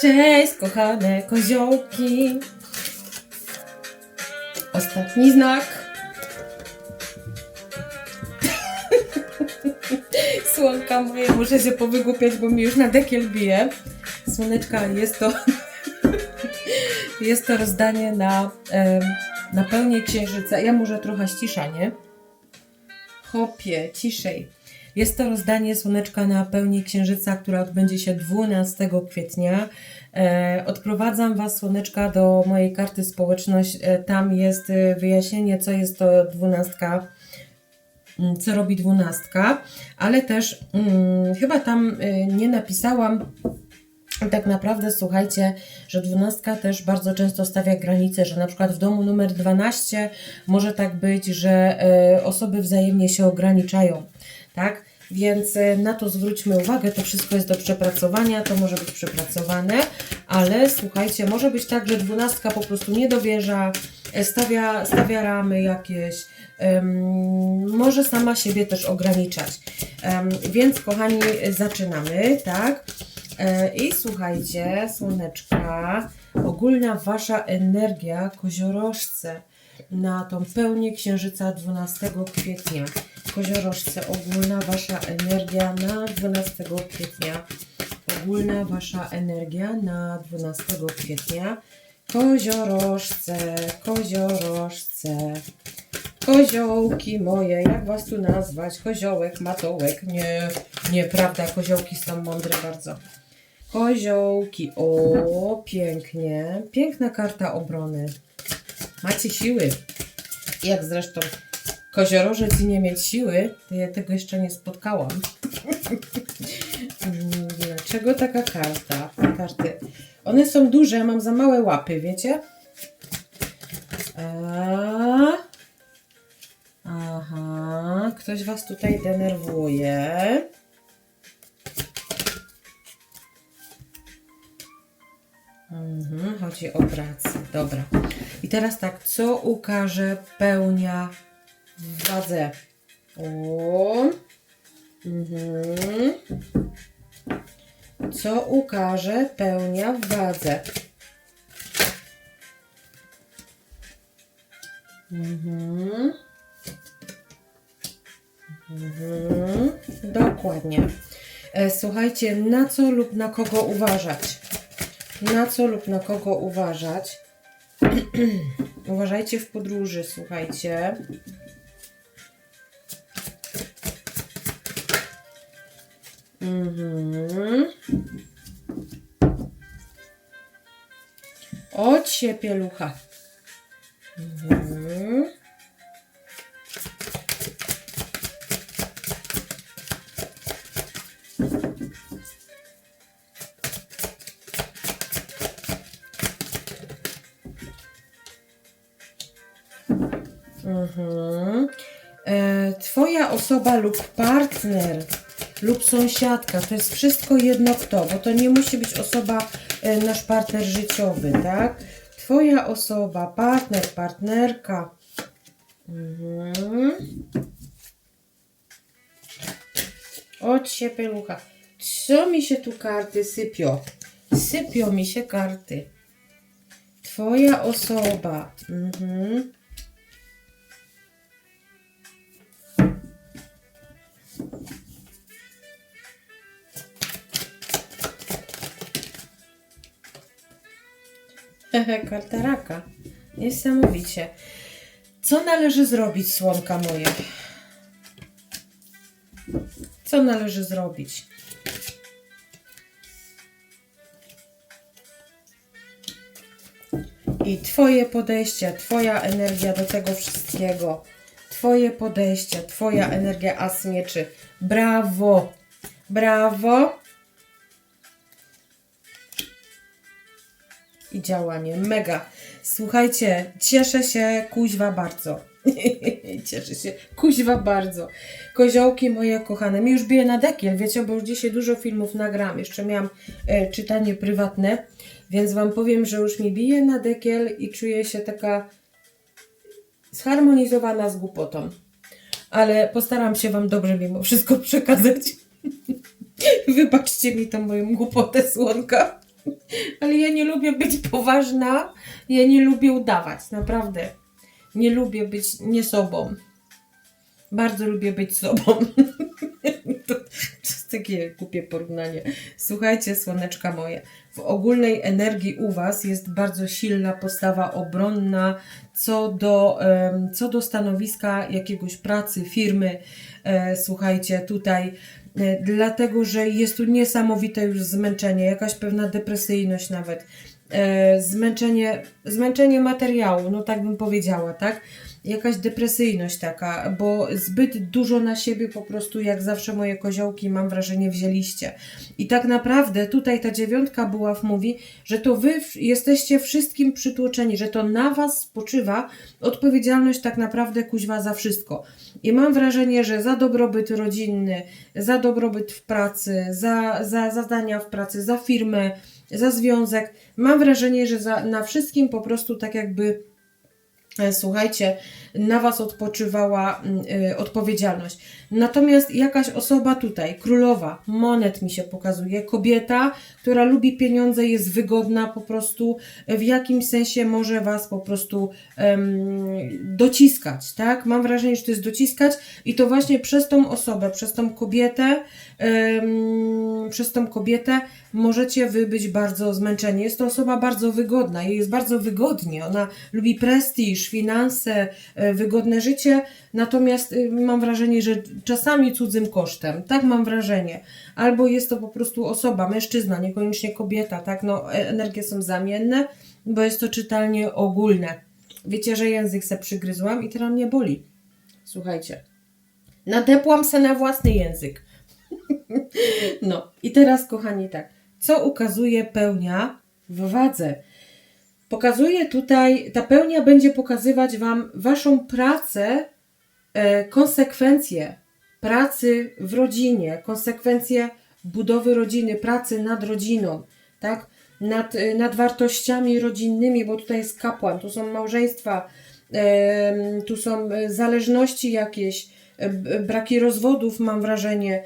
Cześć, kochane koziołki. Ostatni znak. Słonka moje, muszę się powygłupiać, bo mi już na dekiel bije. Słoneczka, jest to jest to rozdanie na, na pełnię księżyca. Ja może trochę ścisza, nie? Hopie, ciszej. Jest to rozdanie Słoneczka na pełni księżyca, która odbędzie się 12 kwietnia. E, odprowadzam Was, Słoneczka, do mojej karty społeczność. E, tam jest e, wyjaśnienie, co jest to dwunastka, mm, co robi dwunastka, ale też mm, chyba tam nie napisałam tak naprawdę słuchajcie, że dwunastka też bardzo często stawia granice, że na przykład w domu numer 12 może tak być, że e, osoby wzajemnie się ograniczają, tak? Więc e, na to zwróćmy uwagę, to wszystko jest do przepracowania, to może być przepracowane, ale słuchajcie, może być tak, że dwunastka po prostu nie dowierza, e, stawia, stawia ramy jakieś, em, może sama siebie też ograniczać. Em, więc kochani, zaczynamy, tak? E, I słuchajcie, słoneczka, ogólna wasza energia, koziorożce, na tą pełnię księżyca 12 kwietnia. Koziorożce, ogólna wasza energia na 12 kwietnia. Ogólna wasza energia na 12 kwietnia. Koziorożce, koziorożce. Koziołki moje, jak was tu nazwać? Koziołek, matołek, nie, nieprawda, koziołki są mądre bardzo. Koziołki, o, pięknie, piękna karta obrony. Macie siły. Jak zresztą koziorożec i nie mieć siły, to ja tego jeszcze nie spotkałam. Mm, Dlaczego taka karta? Karty. One są duże, mam za małe łapy, wiecie? A... Aha, ktoś was tutaj denerwuje. Mhm, chodzi o pracę. Dobra. I teraz tak, co ukaże pełnia wadze? O. Mhm. Co ukaże pełnia w wadze? Mhm. Mhm. Dokładnie. E, Słuchajcie, na co lub na kogo uważać? Na co lub na kogo uważać? Uważajcie w podróży, słuchajcie. Mhm. O, pielucha. Mhm. Mhm. E, twoja osoba lub partner lub sąsiadka, to jest wszystko jedno kto, bo to nie musi być osoba, e, nasz partner życiowy, tak? Twoja osoba, partner, partnerka. Mhm. O ciepelucha. Co mi się tu karty sypio? Sypio mi się karty. Twoja osoba. Mhm. Hehe, karta raka. Niesamowicie. Co należy zrobić, słonka moje? Co należy zrobić? I Twoje podejście, Twoja energia do tego wszystkiego, Twoje podejście, Twoja energia as mieczy. Brawo! Brawo! I działanie. Mega. Słuchajcie, cieszę się kuźwa bardzo. cieszę się kuźwa bardzo. Koziołki moje kochane. Mi już bije na dekiel, wiecie, bo już dzisiaj dużo filmów nagram. Jeszcze miałam e, czytanie prywatne, więc Wam powiem, że już mi bije na dekiel i czuję się taka zharmonizowana z głupotą. Ale postaram się Wam dobrze mimo wszystko przekazać. Wybaczcie mi tą moją głupotę, słonka. Ale ja nie lubię być poważna, ja nie lubię udawać, naprawdę. Nie lubię być nie sobą. Bardzo lubię być sobą. to, jest takie głupie porównanie. Słuchajcie, słoneczka moje. W ogólnej energii u Was jest bardzo silna postawa obronna co do, co do stanowiska jakiegoś pracy, firmy. E, słuchajcie, tutaj dlatego, że jest tu niesamowite już zmęczenie, jakaś pewna depresyjność nawet. E, zmęczenie, zmęczenie materiału, no tak bym powiedziała, tak? Jakaś depresyjność taka, bo zbyt dużo na siebie po prostu, jak zawsze moje koziołki, mam wrażenie, wzięliście. I tak naprawdę tutaj ta dziewiątka buław mówi, że to wy jesteście wszystkim przytłoczeni, że to na was spoczywa odpowiedzialność tak naprawdę kuźwa za wszystko. I mam wrażenie, że za dobrobyt rodzinny, za dobrobyt w pracy, za, za zadania w pracy, za firmę, za związek, mam wrażenie, że za, na wszystkim po prostu tak jakby słuchajcie, na Was odpoczywała mm, y, odpowiedzialność. Natomiast jakaś osoba tutaj, królowa monet mi się pokazuje, kobieta, która lubi pieniądze, jest wygodna po prostu, w jakimś sensie może Was po prostu dociskać, tak? Mam wrażenie, że to jest dociskać i to właśnie przez tą osobę, przez tą kobietę, przez tą kobietę możecie Wy być bardzo zmęczeni. Jest to osoba bardzo wygodna, jej jest bardzo wygodnie, ona lubi prestiż, finanse, wygodne życie, natomiast y, mam wrażenie, że czasami cudzym kosztem, tak mam wrażenie. Albo jest to po prostu osoba, mężczyzna, niekoniecznie kobieta, tak, no e- energie są zamienne, bo jest to czytalnie ogólne. Wiecie, że język se przygryzłam i teraz mnie boli. Słuchajcie. Nadepłam se na własny język. no i teraz, kochani, tak. Co ukazuje pełnia w wadze? Pokazuje tutaj, ta pełnia będzie pokazywać Wam Waszą pracę, e, konsekwencje pracy w rodzinie, konsekwencje budowy rodziny, pracy nad rodziną, tak? Nad, e, nad wartościami rodzinnymi, bo tutaj jest kapłan, tu są małżeństwa, tu są e, zależności jakieś, braki rozwodów, mam wrażenie,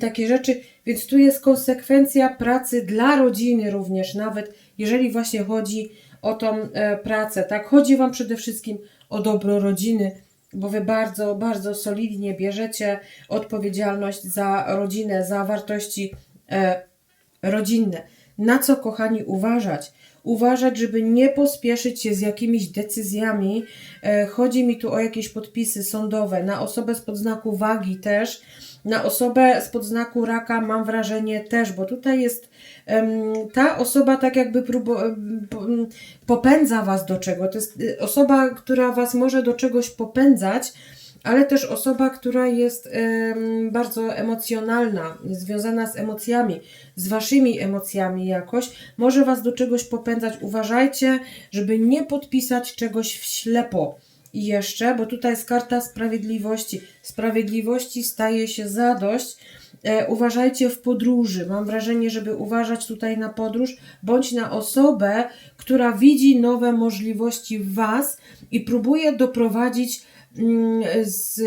takie rzeczy, więc tu jest konsekwencja pracy dla rodziny również, nawet jeżeli właśnie chodzi o tą e, pracę, tak? Chodzi Wam przede wszystkim o dobro rodziny, bo Wy bardzo, bardzo solidnie bierzecie odpowiedzialność za rodzinę, za wartości e, rodzinne. Na co, kochani, uważać? Uważać, żeby nie pospieszyć się z jakimiś decyzjami. E, chodzi mi tu o jakieś podpisy sądowe, na osobę spod znaku wagi też, na osobę spod znaku raka mam wrażenie też, bo tutaj jest ta osoba tak jakby próbu- popędza was do czego. To jest y, osoba, która was może do czegoś popędzać, ale też osoba, która jest bardzo emocjonalna, związana z emocjami, z waszymi emocjami jakoś, może was do czegoś popędzać. Uważajcie, żeby nie podpisać czegoś w ślepo. I jeszcze, bo tutaj jest karta sprawiedliwości. Sprawiedliwości staje się zadość. E, uważajcie w podróży. Mam wrażenie, żeby uważać tutaj na podróż, bądź na osobę, która widzi nowe możliwości w Was i próbuje doprowadzić, z,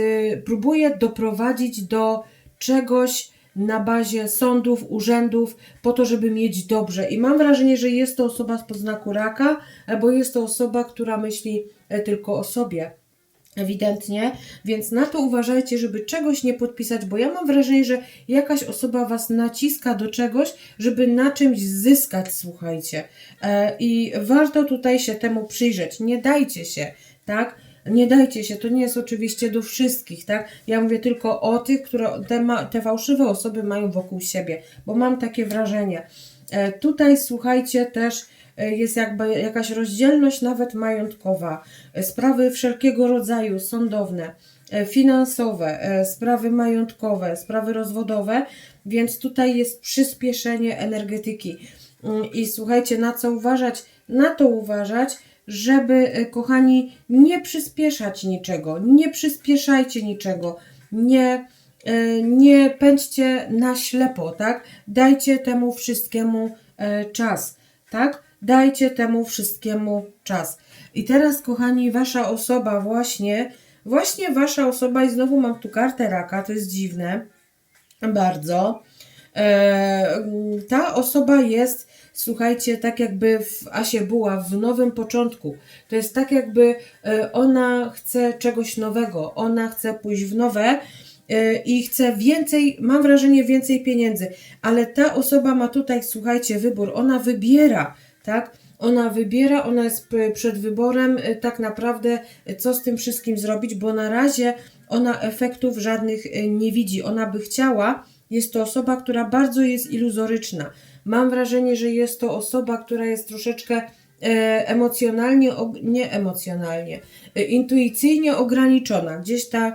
próbuje doprowadzić do czegoś na bazie sądów, urzędów, po to, żeby mieć dobrze. I mam wrażenie, że jest to osoba z podznaku raka, albo jest to osoba, która myśli e, tylko o sobie. Ewidentnie, więc na to uważajcie, żeby czegoś nie podpisać, bo ja mam wrażenie, że jakaś osoba was naciska do czegoś, żeby na czymś zyskać, słuchajcie. E, I warto tutaj się temu przyjrzeć. Nie dajcie się, tak? Nie dajcie się, to nie jest oczywiście do wszystkich, tak? Ja mówię tylko o tych, które te, ma, te fałszywe osoby mają wokół siebie, bo mam takie wrażenie. E, tutaj słuchajcie też e, jest jakby jakaś rozdzielność nawet majątkowa, e, sprawy wszelkiego rodzaju sądowne, finansowe, sprawy majątkowe, sprawy rozwodowe, więc tutaj jest przyspieszenie energetyki. Mm, I słuchajcie, na co uważać? Na to uważać, żeby, e, kochani, nie przyspieszać niczego, nie przyspieszajcie niczego, nie, e, nie pędźcie na ślepo, tak? Dajcie temu wszystkiemu e, czas, tak? Dajcie temu wszystkiemu czas. I teraz, kochani, wasza osoba właśnie, właśnie wasza osoba, i znowu mam tu kartę raka, to jest dziwne, bardzo. Ta osoba jest, słuchajcie, tak jakby w Asie była w nowym początku. To jest tak jakby e, ona chce czegoś nowego, ona chce pójść w nowe e, i chce więcej, mam wrażenie, więcej pieniędzy, ale ta osoba ma tutaj, słuchajcie, wybór, ona wybiera, tak? Ona wybiera, ona jest przed wyborem e, tak naprawdę, co z tym wszystkim zrobić, bo na razie ona efektów żadnych nie widzi. Ona by chciała, jest to osoba, która bardzo jest iluzoryczna. Mam wrażenie, że jest to osoba, która jest troszeczkę e, emocjonalnie, nie emocjonalnie, e, intuicyjnie ograniczona. Gdzieś ta,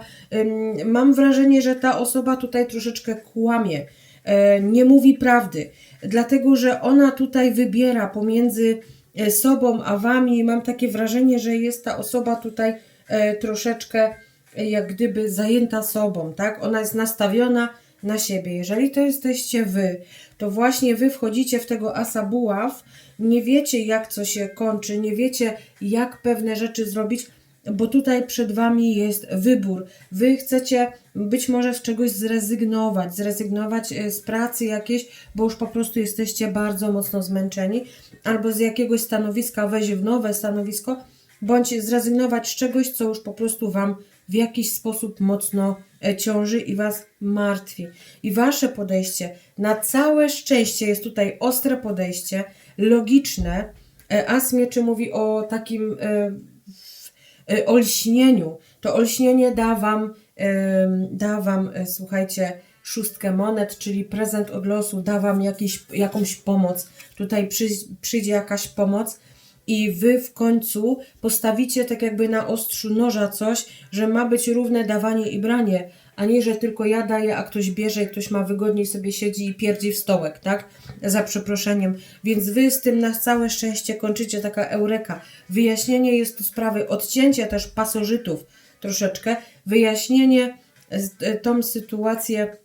mam wrażenie, że ta osoba tutaj troszeczkę kłamie, e, nie mówi prawdy, dlatego że ona tutaj wybiera pomiędzy sobą a wami. Mam takie wrażenie, że jest ta osoba tutaj troszeczkę jak gdyby zajęta sobą, tak? Ona jest nastawiona na siebie. Jeżeli to jesteście wy, to właśnie wy wchodzicie w tego asa buław, nie wiecie jak co się kończy, nie wiecie jak pewne rzeczy zrobić, bo tutaj przed wami jest wybór. Wy chcecie być może z czegoś zrezygnować, zrezygnować e, z pracy jakiejś, bo już po prostu jesteście bardzo mocno zmęczeni, albo z jakiegoś stanowiska wejść w nowe stanowisko, bądź zrezygnować z czegoś, co już po prostu wam w jakiś sposób mocno e, ciąży i was martwi. I wasze podejście na całe szczęście jest tutaj ostre podejście, logiczne. E, As mieczy mówi o takim e, olśnieniu. To olśnienie da wam, da wam, słuchajcie, szóstkę monet, czyli prezent od losu, da wam jakiś, jakąś pomoc. Tutaj przy, przyjdzie jakaś pomoc i wy w końcu postawicie tak jakby na ostrzu noża coś, że ma być równe dawanie i branie, a nie, że tylko ja daję, a ktoś bierze i ktoś ma wygodniej sobie siedzi i pierdzi w stołek, tak? Za przeproszeniem. Więc wy z tym na całe szczęście kończycie taka eureka. Wyjaśnienie jest to sprawy odcięcia też pasożytów troszeczkę, wyjaśnienie e, tą sytuację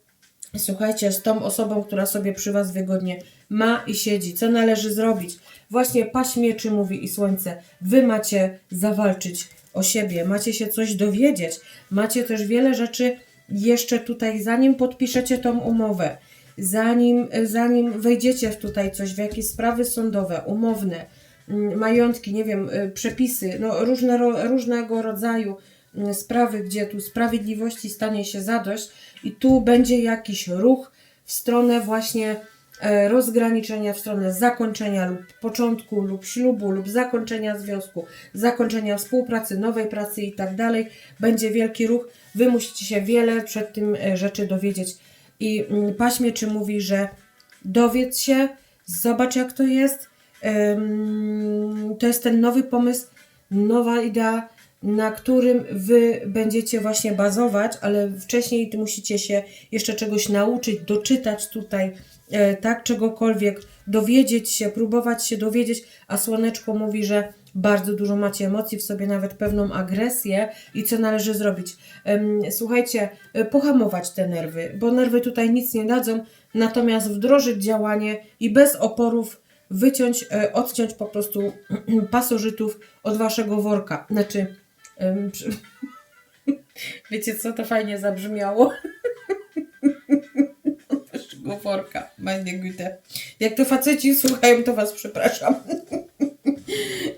Słuchajcie, z tą osobą, która sobie przy Was wygodnie ma i siedzi. Co należy zrobić? Właśnie paść mieczy mówi i słońce. Wy macie zawalczyć o siebie, macie się coś dowiedzieć, macie też wiele rzeczy jeszcze tutaj, zanim podpiszecie tą umowę, zanim, zanim wejdziecie w tutaj coś, w jakieś sprawy sądowe, umowne, mm, majątki, nie wiem, y, przepisy, no różne, różnego rodzaju mm, sprawy, gdzie tu sprawiedliwości stanie się zadość i tu będzie jakiś ruch w stronę właśnie rozgraniczenia, w stronę zakończenia lub początku lub ślubu lub zakończenia związku, zakończenia współpracy, nowej pracy i tak dalej. Będzie wielki ruch. Wy musicie się wiele przed tym e, rzeczy dowiedzieć. I mm, paśmie czy mówi, że dowiedz się, zobacz jak to jest. To jest ten nowy pomysł, nowa idea, na którym wy będziecie właśnie bazować, ale wcześniej musicie się jeszcze czegoś nauczyć, doczytać tutaj, e, tak, czegokolwiek, dowiedzieć się, próbować się dowiedzieć, a słoneczko mówi, że bardzo dużo macie emocji w sobie, nawet pewną agresję i co należy zrobić. Słuchajcie, e, pohamować te nerwy, bo nerwy tutaj nic nie dadzą, natomiast wdrożyć działanie i bez oporów wyciąć, e, odciąć po prostu pasożytów od waszego worka. Znaczy, wiecie co, to fajnie zabrzmiało. Worka, meine Güte. Jak to faceci słuchają, to was przepraszam.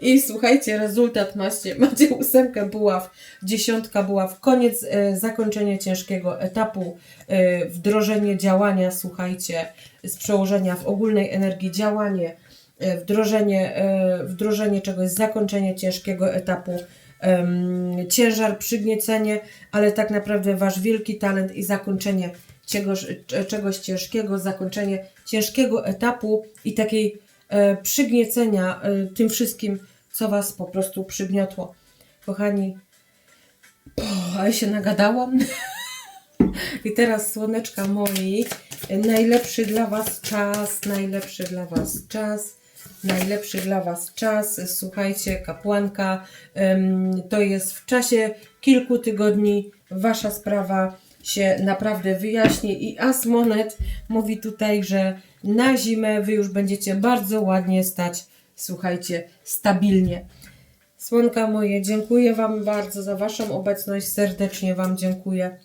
I słuchajcie, rezultat macie, macie ósemkę buław, dziesiątka buław, koniec, e, zakończenie ciężkiego etapu, e, wdrożenie działania, słuchajcie, z przełożenia w ogólnej energii działanie, e, wdrożenie, e, wdrożenie czegoś, zakończenie ciężkiego etapu, ciężar, przygniecenie, ale tak naprawdę wasz wielki talent i zakończenie czegoś, czegoś ciężkiego, zakończenie ciężkiego etapu i takiej e, przygniecenia e, tym wszystkim, co was po prostu przygniotło. Kochani, o, ale się nagadałam. I teraz słoneczka moi, najlepszy dla was czas, najlepszy dla was czas, najlepszy dla was czas. Słuchajcie, kapłanka, to jest w czasie kilku tygodni wasza sprawa się naprawdę wyjaśni i As Monet mówi tutaj, że na zimę wy już będziecie bardzo ładnie stać, słuchajcie, stabilnie. Słonka moje, dziękuję Wam bardzo za Waszą obecność, serdecznie Wam dziękuję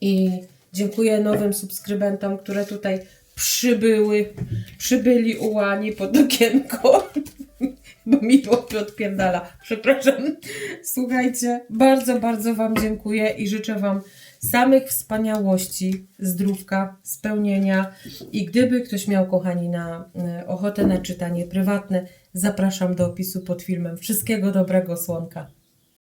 i dziękuję nowym subskrybentom, które tutaj przybyły, przybyli ułani pod okienko. Bo mi to odpierdala. Przepraszam. Słuchajcie, bardzo, bardzo Wam dziękuję i życzę Wam samych wspaniałości, zdrówka, spełnienia. I gdyby ktoś miał, kochani, na e, ochotę na czytanie prywatne, zapraszam do opisu pod filmem. Wszystkiego dobrego, słonka.